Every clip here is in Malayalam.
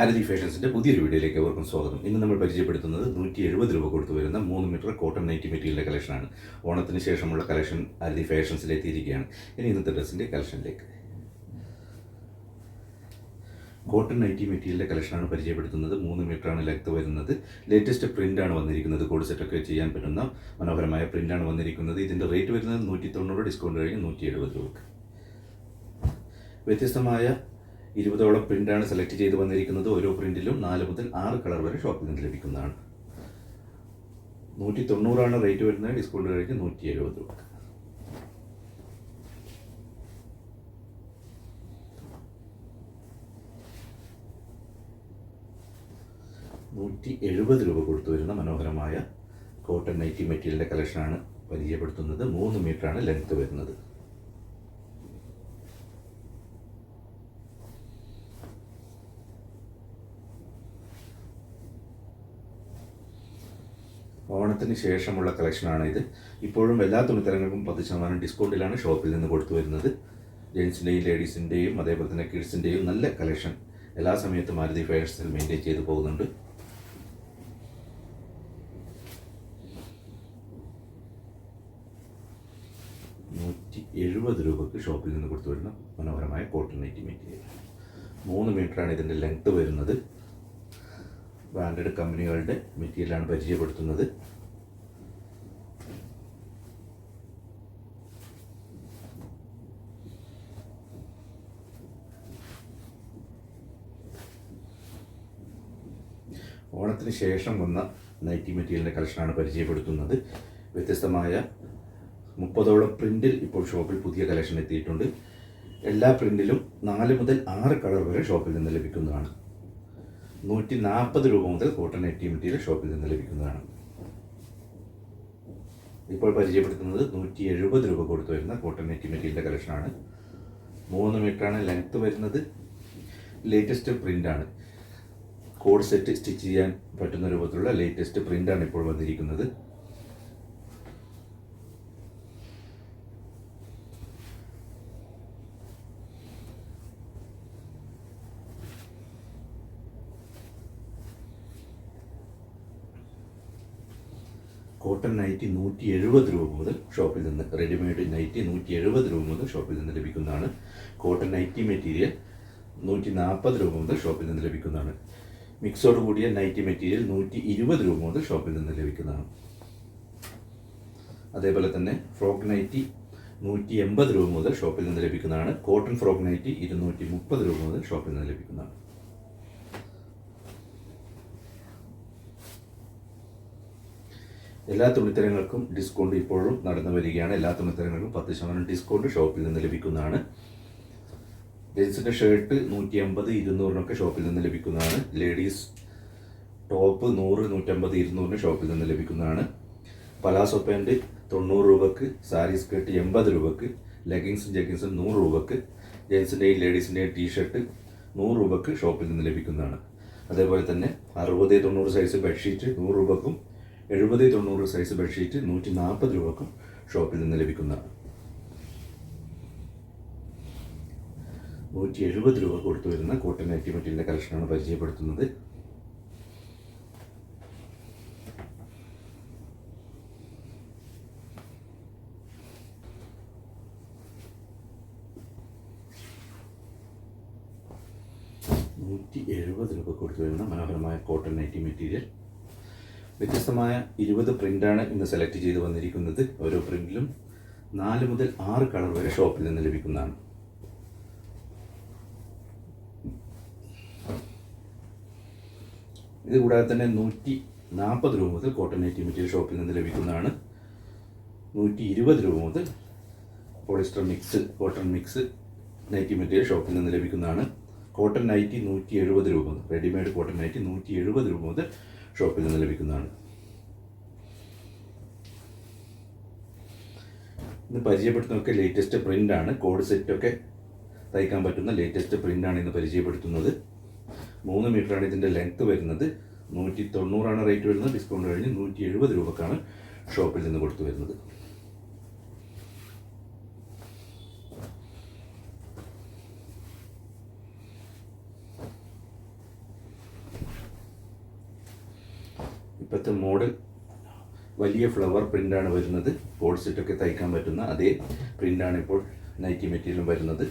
ആരതി ഫാഷൻസിന്റെ പുതിയൊരു വീഡിയോയിലേക്ക് അവർക്കും സ്വാഗതം. ഇന്ന് നമ്മൾ പരിചയപ്പെടുത്തുന്നത് നൂറ്റി എഴുപത് രൂപ കൊടുത്തു വരുന്ന മൂന്ന് മീറ്റർ കോട്ടൺ നൈറ്റി മെറ്റീരിയലിന്റെ കളക്ഷനാണ് ഓണത്തിന് ശേഷമുള്ള കളക്ഷൻ ആരതി ഫാഷൻസിൽ എത്തിയിരിക്കുകയാണ്. ഇനി ഇന്നത്തെ ഡ്രസ്സിന്റെ കളക്ഷനിലേക്ക് കോട്ടൺ നൈറ്റി മെറ്റീരിയലിന്റെ കളക്ഷനാണ് പരിചയപ്പെടുത്തുന്നത്. മൂന്ന് ആണ് ലെഗ്ത്ത് വരുന്നത്. ലേറ്റസ്റ്റ് ആണ് വന്നിരിക്കുന്നത്. കോഡ് സെറ്റൊക്കെ ചെയ്യാൻ പറ്റുന്ന മനോഹരമായ പ്രിന്റാണ് വന്നിരിക്കുന്നത്. ഇതിന്റെ റേറ്റ് വരുന്നത് നൂറ്റി തൊണ്ണൂറ് ഡിസ്കൗണ്ട് കഴിഞ്ഞ് നൂറ്റി എഴുപത് രൂപക്ക്. വ്യത്യസ്തമായ ഇരുപതോളം പ്രിന്റാണ് സെലക്ട് ചെയ്ത് വന്നിരിക്കുന്നത്. ഓരോ പ്രിന്റിലും നാല് മുതൽ ആറ് കളർ വരെ ഷോപ്പിൽ നിന്ന് ലഭിക്കുന്നതാണ്. നൂറ്റി തൊണ്ണൂറാണ് റേറ്റ് വരുന്നത്. ഡിസ്കൗണ്ട് കഴിഞ്ഞ് നൂറ്റി എഴുപത് രൂപ. നൂറ്റി എഴുപത് രൂപ കൊടുത്തു വരുന്ന മനോഹരമായ കോട്ടൺ നൈറ്റി മെറ്റീരിയലിന്റെ കളക്ഷനാണ് പരിചയപ്പെടുത്തുന്നത്. മൂന്ന് മീറ്ററാണ് ലെങ്ത് വരുന്നത്. ഓണത്തിന് ശേഷമുള്ള കളക്ഷനാണ് ഇത്. ഇപ്പോഴും എല്ലാ തുണിത്തരങ്ങൾക്കും പത്ത് ശതമാനം ഡിസ്കൗണ്ടിലാണ് ഷോപ്പിൽ നിന്ന് കൊടുത്തു വരുന്നത്. ജെൻസിന്റെയും ലേഡീസിന്റെയും അതേപോലെ തന്നെ കിഡ്സിന്റെയും നല്ല കളക്ഷൻ എല്ലാ സമയത്തും മാരുതി ഫാഷൻസിൽ മെയിന്റെയിൻ ചെയ്തു പോകുന്നുണ്ട്. നൂറ്റി എഴുപത് രൂപക്ക് ഷോപ്പിൽ നിന്ന് കൊടുത്തു വരുന്ന മനോഹരമായ കോട്ടൺ നൈറ്റി മെറ്റീരിയൽ. മൂന്ന് മീറ്ററാണ് ഇതിന്റെ ലെങ്ത്ത് വരുന്നത്. ബ്രാൻഡഡ് കമ്പനികളുടെ മെറ്റീരിയലാണ് പരിചയപ്പെടുത്തുന്നത്. ഓണത്തിന് ശേഷം വന്ന നൈറ്റി മെറ്റീരിയലിന്റെ കളക്ഷനാണ് പരിചയപ്പെടുത്തുന്നത്. വ്യത്യസ്തമായ മുപ്പതോളം പ്രിന്റിൽ ഇപ്പോൾ ഷോപ്പിൽ പുതിയ കളക്ഷൻ എത്തിയിട്ടുണ്ട്. എല്ലാ പ്രിന്റിലും നാല് മുതൽ ആറ് കളർ വരെ ഷോപ്പിൽ നിന്ന് ലഭിക്കുന്നതാണ്. നൂറ്റി നാൽപ്പത് രൂപ മുതൽ കോട്ടൺ നൈറ്റി മെറ്റീരിയൽ ഷോപ്പിൽ നിന്ന് ലഭിക്കുന്നതാണ്. ഇപ്പോൾ പരിചയപ്പെടുത്തുന്നത് നൂറ്റി എഴുപത് രൂപ കൊടുത്തു വരുന്ന കോട്ടൺ നൈറ്റി മെറ്റീരിയലിന്റെ കളക്ഷനാണ് മൂന്ന് മീറ്ററാണ് ലെങ്ത് വരുന്നത്. ലേറ്റസ്റ്റ് ആണ്. കോഡ് സെറ്റ് സ്റ്റിച്ച് ചെയ്യാൻ പറ്റുന്ന രൂപത്തിലുള്ള ലേറ്റസ്റ്റ് പ്രിന്റാണ് ഇപ്പോൾ വന്നിരിക്കുന്നത്. കോട്ടൺ നൈറ്റി നൂറ്റി എഴുപത് രൂപ മുതൽ ഷോപ്പിൽ നിന്ന് റെഡിമെയ്ഡ് നൈറ്റി നൂറ്റി എഴുപത് രൂപ മുതൽ ഷോപ്പിൽ നിന്ന് ലഭിക്കുന്നതാണ്. കോട്ടൺ നൈറ്റി മെറ്റീരിയൽ നൂറ്റി നാൽപ്പത് രൂപ മുതൽ ഷോപ്പിൽ നിന്ന് ലഭിക്കുന്നതാണ്. മിക്സോട് കൂടിയ നൈറ്റി മെറ്റീരിയൽ നൂറ്റി ഇരുപത് രൂപ മുതൽ ഷോപ്പിൽ നിന്ന് ലഭിക്കുന്നതാണ്. അതേപോലെ തന്നെ ഫ്രോക്ക് നൈറ്റി നൂറ്റി എൺപത് രൂപ മുതൽ ഷോപ്പിൽ നിന്ന് ലഭിക്കുന്നതാണ്. കോട്ടൺ ഫ്രോക്ക് നൈറ്റി ഇരുന്നൂറ്റി മുപ്പത് രൂപ മുതൽ ഷോപ്പിൽ നിന്ന് ലഭിക്കുന്നതാണ്. എല്ലാ തുണിത്തരങ്ങൾക്കും ഡിസ്കൗണ്ട് ഇപ്പോഴും നടന്നു വരികയാണ്. എല്ലാ തുണിത്തരങ്ങൾക്കും പത്ത് ശതമാനം ഡിസ്കൗണ്ട് ഷോപ്പിൽ നിന്ന് ലഭിക്കുന്നതാണ്. ജെൻസിന്റെ ഷർട്ട് നൂറ്റി അമ്പത് ഇരുന്നൂറിനൊക്കെ ഷോപ്പിൽ നിന്ന് ലഭിക്കുന്നതാണ്. ലേഡീസ് ടോപ്പ് നൂറ് നൂറ്റമ്പത് ഇരുന്നൂറിന് ഷോപ്പിൽ നിന്ന് ലഭിക്കുന്നതാണ്. പലാസോ പാന്റ് തൊണ്ണൂറ് രൂപക്ക് സാരി സ്കേർട്ട് എൺപത് രൂപക്ക് ലെഗിങ്സും ജെഗിങ്സും നൂറ് രൂപക്ക് ജെൻസിന്റെയും ലേഡീസിന്റെയും ടീഷർട്ട് നൂറ് രൂപക്ക് ഷോപ്പിൽ നിന്ന് ലഭിക്കുന്നതാണ്. അതേപോലെ തന്നെ അറുപത് തൊണ്ണൂറ് സൈസ് ബെഡ്ഷീറ്റ് നൂറ് രൂപക്കും എഴുപത് തൊണ്ണൂറ് സൈസ് ബെഡ്ഷീറ്റ് നൂറ്റി നാൽപ്പത് രൂപക്കും ഷോപ്പിൽ നിന്ന് ലഭിക്കുന്നതാണ് നൂറ്റി എഴുപത് രൂപ കൊടുത്തു വരുന്ന കോട്ടൺ മെറ്റീരിയലിന്റെ കളക്ഷനാണ് പരിചയപ്പെടുത്തുന്നത്. നൂറ്റി എഴുപത് രൂപ കൊടുത്തു വരുന്ന മനോഹരമായ കോട്ടൺ നൈറ്റി മെറ്റീരിയൽ വ്യത്യസ്തമായ ഇരുപത് പ്രിന്റാണ് ഇന്ന് സെലക്ട് ചെയ്ത് വന്നിരിക്കുന്നത്. ഓരോ പ്രിന്റിലും നാല് മുതൽ ആറ് കളർ വരെ ഷോപ്പിൽ നിന്ന് ലഭിക്കുന്നതാണ്. ഇത് കൂടാതെ തന്നെ നൂറ്റി നാൽപ്പത് രൂപ മുതൽ കോട്ടൺ നൈറ്റി മെറ്റീരിയൽ ഷോപ്പിൽ നിന്ന് ലഭിക്കുന്നതാണ്. നൂറ്റി ഇരുപത് രൂപ മുതൽ polyester mix cotton mix nighty material ഷോപ്പിൽ നിന്ന് ലഭിക്കുന്നതാണ്. കോട്ടൺ നൈറ്റി നൂറ്റി എഴുപത് രൂപ റെഡിമെയ്ഡ് കോട്ടൺ നൈറ്റി നൂറ്റി എഴുപത് രൂപ മുതൽ ഷോപ്പിൽ നിന്ന് ലഭിക്കുന്നതാണ്. ഇന്ന് പരിചയപ്പെടുത്തുന്നതൊക്കെ ലേറ്റസ്റ്റ് പ്രിന്റ് ആണ്. കോഡ് സെറ്റൊക്കെ തയ്ക്കാൻ പറ്റുന്ന ലേറ്റസ്റ്റ് പ്രിന്റ് ആണ് ഇന്ന് പരിചയപ്പെടുത്തുന്നത്. മൂന്ന് മീറ്ററാണ് ഇതിന്റെ ലെങ്ത്ത് വരുന്നത്. നൂറ്റി തൊണ്ണൂറാണ് റേറ്റ് വരുന്നത്. ഡിസ്കൗണ്ട് കഴിഞ്ഞ് നൂറ്റി എഴുപത് രൂപക്കാണ് ഷോപ്പിൽ നിന്ന് കൊടുത്തു വരുന്നത്. ഇപ്പോഴത്തെ മോഡൽ വലിയ ഫ്ലവർ പ്രിന്റാണ് വരുന്നത്. സെറ്റൊക്കെ തയ്ക്കാൻ പറ്റുന്ന അതേ പ്രിന്റാണ് ഇപ്പോൾ നൈറ്റി മെറ്റീരിയലും വരുന്നത്.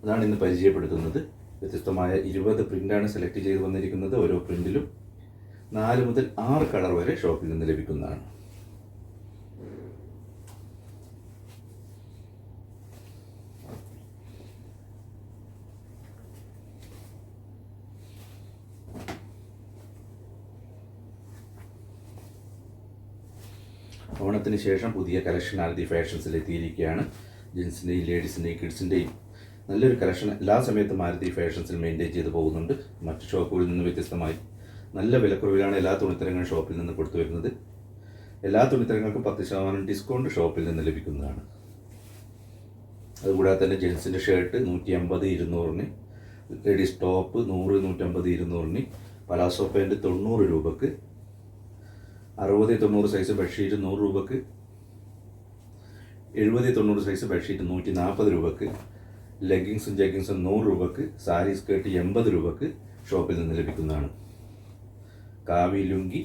അതാണ് ഇന്ന് പരിചയപ്പെടുത്തുന്നത്. വ്യത്യസ്തമായ ഇരുപത് പ്രിന്റാണ് സെലക്ട് ചെയ്ത് വന്നിരിക്കുന്നത് ഓരോ പ്രിന്റിലും നാല് മുതൽ ആറ് കളർ വരെ ഷോപ്പിൽ നിന്ന് ലഭിക്കുന്നതാണ്. ഓണത്തിന് ശേഷം പുതിയ കളക്ഷൻ ആരതി ഫാഷൻസിൽ എത്തിയിരിക്കുകയാണ് ജെൻസിന്റെയും ലേഡീസിന്റെയും കിഡ്സിന്റെയും നല്ലൊരു കളക്ഷൻ. എല്ലാ സമയത്തും ആരതി ഫാഷൻസിൽ മെയിന്റെയിൻ ചെയ്ത് പോകുന്നുണ്ട്. മറ്റ് ഷോപ്പുകളിൽ നിന്ന് വ്യത്യസ്തമായി. നല്ല വിലക്കുറവിലാണ് എല്ലാ തുണിത്തരങ്ങളും ഷോപ്പിൽ നിന്ന് കൊടുത്തു വരുന്നത് എല്ലാ തുണിത്തരങ്ങൾക്കും പത്ത് ശതമാനം ഡിസ്കൗണ്ട് ഷോപ്പിൽ നിന്ന് ലഭിക്കുന്നതാണ്. അതുകൂടാതെ തന്നെ ജെൻസിന്റെ ഷർട്ട് നൂറ്റി അമ്പത് ഇരുന്നൂറിന് ലേഡീസ് ടോപ്പ് നൂറ് നൂറ്റമ്പത് ഇരുന്നൂറിന് പലാസോ പാന്റ് തൊണ്ണൂറ് രൂപക്ക് അറുപത് തൊണ്ണൂറ് സൈസ് ബെഡ്ഷീറ്റ് നൂറ് രൂപക്ക് എഴുപത് തൊണ്ണൂറ് സൈസ് ബെഡ്ഷീറ്റ് നൂറ്റി നാൽപ്പത് രൂപക്ക് ലെഗിങ്സും ജഗ്ഗിങ്സും നൂറ് രൂപക്ക് സാരി സ്കേർട്ട് എൺപത് രൂപക്ക് ഷോപ്പിൽ നിന്ന് ലഭിക്കുന്നതാണ്. കാവി ലുങ്കി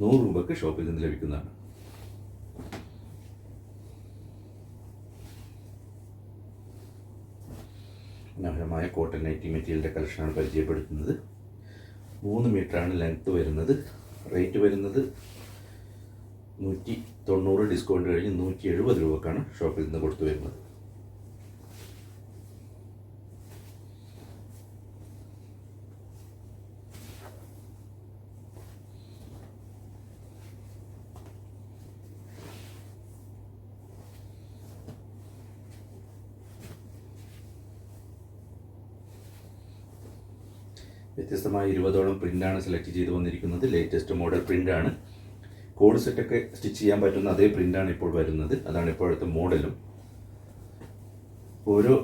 നൂറ് രൂപക്ക് ഷോപ്പിൽ നിന്ന് ലഭിക്കുന്നതാണ്. മനോഹരമായ കോട്ടൺ നൈറ്റി മെറ്റീരിയലിന്റെ കളക്ഷനാണ് പരിചയപ്പെടുത്തുന്നത്. മൂന്ന് മീറ്ററാണ് ലെങ്ത്ത് വരുന്നത്. റേറ്റ് വരുന്നത് നൂറ്റി തൊണ്ണൂറ് ഡിസ്കൗണ്ട് കഴിഞ്ഞ് നൂറ്റി എഴുപത് രൂപക്കാണ് ഷോപ്പിൽ നിന്ന് കൊടുത്തു വരുന്നത്. വ്യത്യസ്തമായ ഇരുപതോളം പ്രിന്റാണ് സെലക്ട് ചെയ്ത് വന്നിരിക്കുന്നത്. ലേറ്റസ്റ്റ് മോഡൽ പ്രിന്റാണ് കോഡ് സെറ്റൊക്കെ സ്റ്റിച്ച് ചെയ്യാൻ പറ്റുന്ന അതേ പ്രിന്റാണ് ഇപ്പോൾ വരുന്നത്. അതാണ് ഇപ്പോഴത്തെ മോഡലും. ഓരോ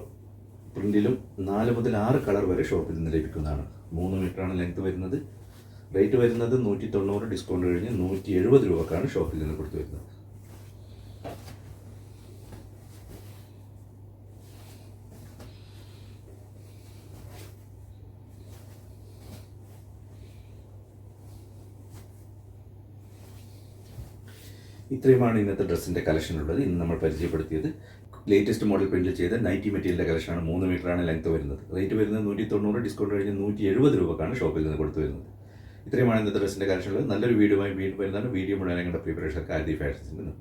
പ്രിന്റിലും നാല് മുതൽ ആറ് കളർ വരെ ഷോപ്പിൽ നിന്ന് ലഭിക്കുന്നതാണ്. മൂന്ന് മീറ്ററാണ് ലെങ്ത് വരുന്നത്. റേറ്റ് വരുന്നത് നൂറ്റി തൊണ്ണൂറ് ഡിസ്കൗണ്ട് കഴിഞ്ഞ് നൂറ്റി എഴുപത് രൂപക്കാണ് ഷോപ്പിൽ നിന്ന് കൊടുത്തു വരുന്നത്. ഇത്രയുമാണ് ഇന്നത്തെ ഡ്രസ്സിന്റെ കളക്ഷൻ ഉള്ളത്. ഇന്ന് നമ്മൾ പരിചയപ്പെടുത്തിയത് ലേറ്റസ്റ്റ് മോഡൽ പ്രിന്റ് ചെയ്ത നൈറ്റി മെറ്റീരിയലിന്റെ കളക്ഷനാണ് മൂന്ന് മീറ്ററാണ് ലെങ്ത് വരുന്നത്. റേറ്റ് വരുന്നത് നൂറ്റി തൊണ്ണൂറ് ഡിസ്കൗണ്ട് കഴിഞ്ഞ് നൂറ്റി എഴുപത് രൂപക്കാണ് ഷോപ്പിൽ നിന്ന് കൊടുത്തു വരുന്നത്. ഇത്രയുമാണ് ഇന്നത്തെ ഡ്രസ്സിന്റെ കളക്ഷൻ ഉള്ളത്. നല്ലൊരു വീഡിയോ വീണ്ടും വരുന്നതാണ്. വീഡിയോ മുഴുവൻ ഞങ്ങളുടെ പ്രിപ്പറേഷൻ ആദ്യ ഫാഷൻസിൽ നിന്ന്